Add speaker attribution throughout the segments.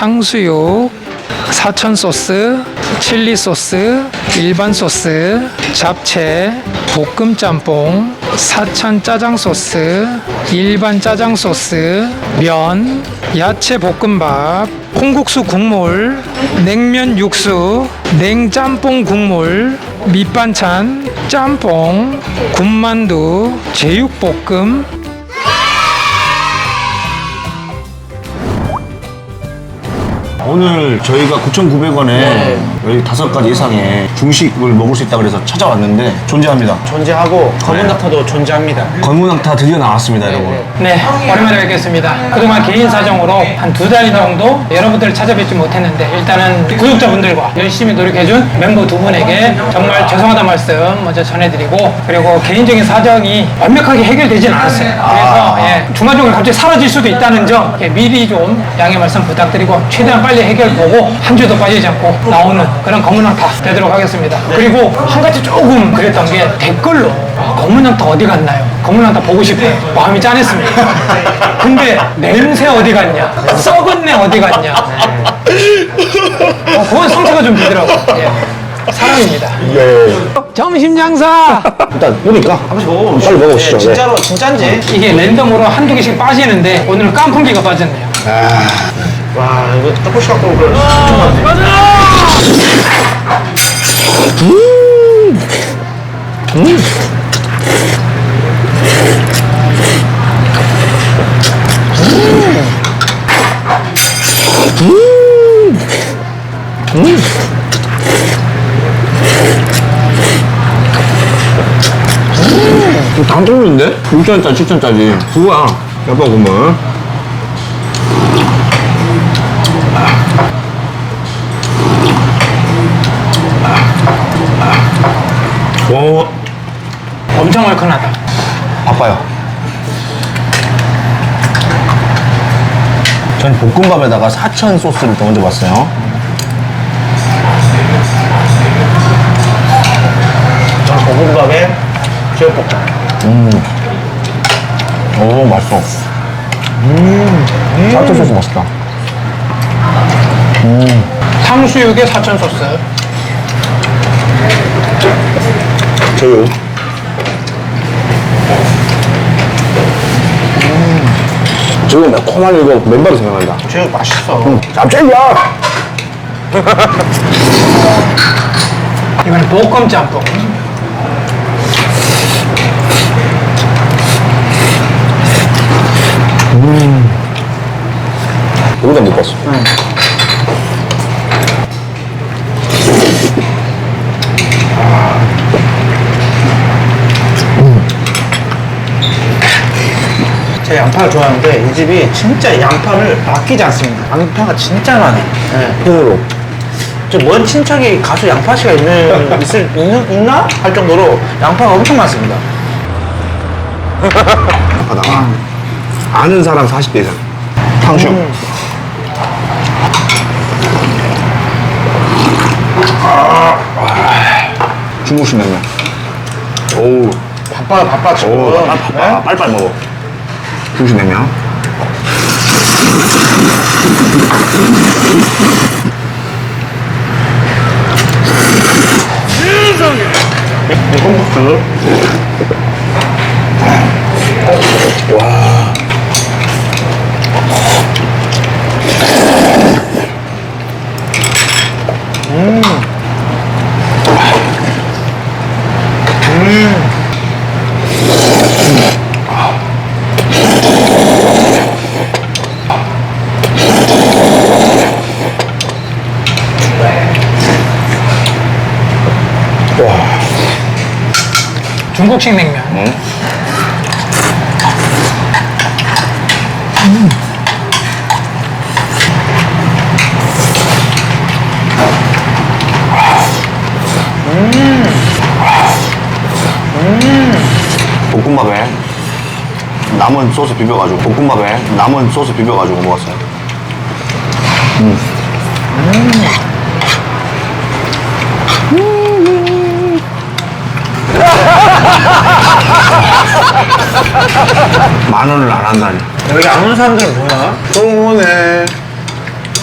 Speaker 1: 탕수육, 사천 소스, 칠리 소스, 일반 소스, 잡채, 볶음 짬뽕, 사천 짜장 소스, 일반 짜장 소스, 면, 야채 볶음밥, 콩국수 국물, 냉면 육수, 냉짬뽕 국물, 밑반찬, 짬뽕, 군만두, 제육볶음,
Speaker 2: 오늘 저희가 9,900원에 여기 다섯 가지 이상의 중식을 먹을 수 있다 그래서 찾아왔는데 존재합니다.
Speaker 3: 존재하고 검은 닥터도 존재합니다.
Speaker 2: 건문 학타 드디어 나왔습니다, 여러분.
Speaker 1: 네, 오랜만에 뵙겠습니다. 그동안 개인 사정으로 한 두 달 정도 여러분들을 찾아뵙지 못했는데 일단은 구독자분들과 열심히 노력해준 멤버 두 분에게 정말 죄송하다 말씀 먼저 전해드리고 그리고 개인적인 사정이 완벽하게 해결되진 않았어요. 그래서 예, 중간중간 갑자기 사라질 수도 있다는 점 예, 미리 좀 양해 말씀 부탁드리고 최대한 빨리 해결 보고 한 주도 빠지지 않고 나오는 그런 검은 왕타 되도록 하겠습니다. 그리고 한 가지 조금 그랬던 게 댓글로 아, 검은 왕타 어디 갔나요? 검은 왕타 보고 싶어요. 마음이 짠했습니다. 근데 냄새 어디 갔냐? 썩은 내 어디 갔냐? 어, 그건 상처가 좀 되더라고. 예. 사람입니다. 점심 장사.
Speaker 2: 일단 보니까
Speaker 3: 한 번씩 먹어보시죠.
Speaker 2: 빨리 먹어보시죠.
Speaker 3: 예, 진짜로 진짜인지.
Speaker 1: 이게 랜덤으로 한두 개씩 빠지는데 오늘은 깐풍기가 빠졌네요.
Speaker 3: 와 이거 떡볶이 갖고 오고 엄 청 많네.
Speaker 2: 이거 다 떨어졌는데? 6천원짜리, 7천원짜리. 그거야. 그러면. 와,
Speaker 1: 엄청 얼큰하다.
Speaker 2: 바빠요. 전 볶음밥에다가 사천 소스를 또 얹어 봤어요.
Speaker 3: 전 볶음밥에 제육볶음.
Speaker 2: 오, 맛있어. 음, 사천 소스 맛있다.
Speaker 1: 탕수육에 사천 소스.
Speaker 2: 저요. 지금 매콤한 이거 맨발이 생각난다.
Speaker 3: 제육 맛있어.
Speaker 2: 깜짝이야!
Speaker 1: 이번엔 볶음 짬뽕.
Speaker 3: 제가 양파를 좋아하는데 이 집이 진짜 양파를 아끼지 않습니다. 양파가 진짜 많아요. 네.
Speaker 2: 콩으로.
Speaker 3: 저먼 친척이 가수 양파 씨가 있는 있을 있는 있나 할 정도로 양파가 엄청 많습니다.
Speaker 2: 아까 나와. 아는 사람 40대 이상. 탕수육. 중국식 냉면. 오우.
Speaker 3: 바빠요 바빠 지금.
Speaker 2: 오, 아, 바빠. 빨리빨리 먹어. 중국식 냉면. 와.
Speaker 1: 중국식 냉면.
Speaker 2: 볶음밥에 남은 소스 비벼가지고 볶음밥에 남은 소스 비벼가지고 먹었어요. 만 원을 안 한다니.
Speaker 3: 여기 안 오는 사람들은 뭐야?
Speaker 2: 똥오네.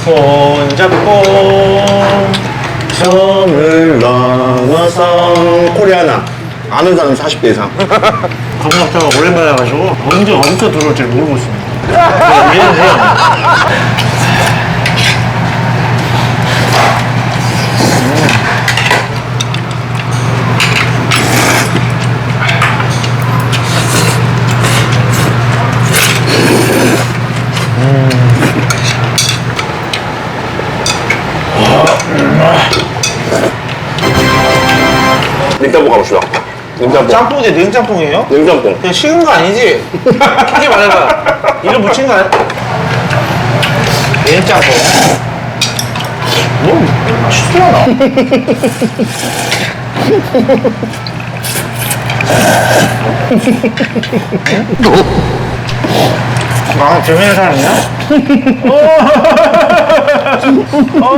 Speaker 3: 손잡고
Speaker 2: 섬을 넘어서 코리아나 아는 사람 40대 이상
Speaker 3: 검역자가 오랜만에 와가지고 언제 어디서 들어올지 모르고 있습니다. 이해는 해요.
Speaker 2: 냉장고 가봅시다 냉장고
Speaker 3: 짬뽕이 냉짬뽕이에요?
Speaker 2: 냉장고
Speaker 3: 그냥 식은 거 아니지? 크게 말해봐. 이름 붙인 거 아니야? 냉짬뽕. 뭐, 맛있어. 아, 재미있는 사람이야? 어,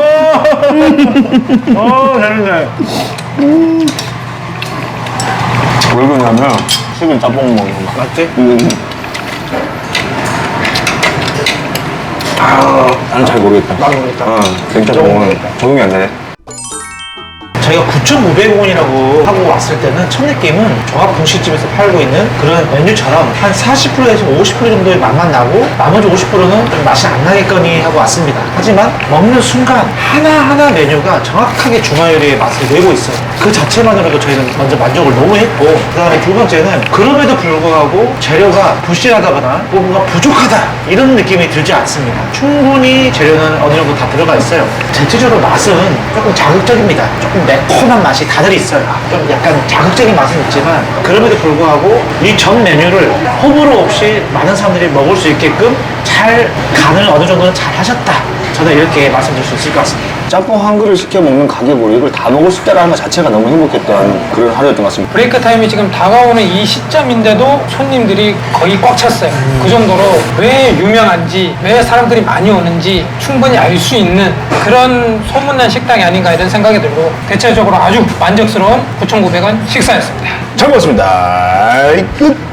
Speaker 3: 어, 재밌네.
Speaker 2: 왜 그러냐면 식은 짬뽕 먹는 거
Speaker 3: 맞지?
Speaker 2: 음. 아, 나는 잘 모르겠다.
Speaker 3: 나도 모르겠다.
Speaker 2: 어, 냉짬뽕은 적응이 안 되네.
Speaker 3: 저희가 9,500원이라고 하고 왔을 때는 첫 느낌은 종합 분식집에서 팔고 있는 그런 메뉴처럼 한 40%에서 50% 정도의 맛만 나고 나머지 50%는 좀 맛이 안 나겠거니 하고 왔습니다. 하지만 먹는 순간 하나하나 메뉴가 정확하게 중화요리의 맛을 내고 있어요. 그 자체만으로도 저희는 먼저 만족을 너무 했고 그 다음에 두 번째는 그럼에도 불구하고 재료가 부실하다거나 뭔가 부족하다 이런 느낌이 들지 않습니다. 충분히 재료는 어느 정도 다 들어가 있어요. 전체적으로 맛은 조금 자극적입니다. 조금 매 콤한 맛이 다들 있어요. 좀 약간 자극적인 맛은 있지만 그럼에도 불구하고 이 전 메뉴를 호불호 없이 많은 사람들이 먹을 수 있게끔 잘 간을 어느 정도는 잘 하셨다. 저는 이렇게 말씀드릴 수 있을 것 같습니다.
Speaker 2: 짬뽕 한 그릇 시켜 먹는 가게고 이걸 다 먹을 수 있다는 것 자체가 너무 행복했던 그런 하루였던 것 같습니다.
Speaker 1: 브레이크 타임이 지금 다가오는 이 시점인데도 손님들이 거의 꽉 찼어요. 그 정도로 왜 유명한지, 왜 사람들이 많이 오는지 충분히 알 수 있는 그런 소문난 식당이 아닌가 이런 생각이 들고 대 체적으로 아주 만족스러운 9,900원 식사였습니다.
Speaker 2: 잘 먹었습니다. 끝!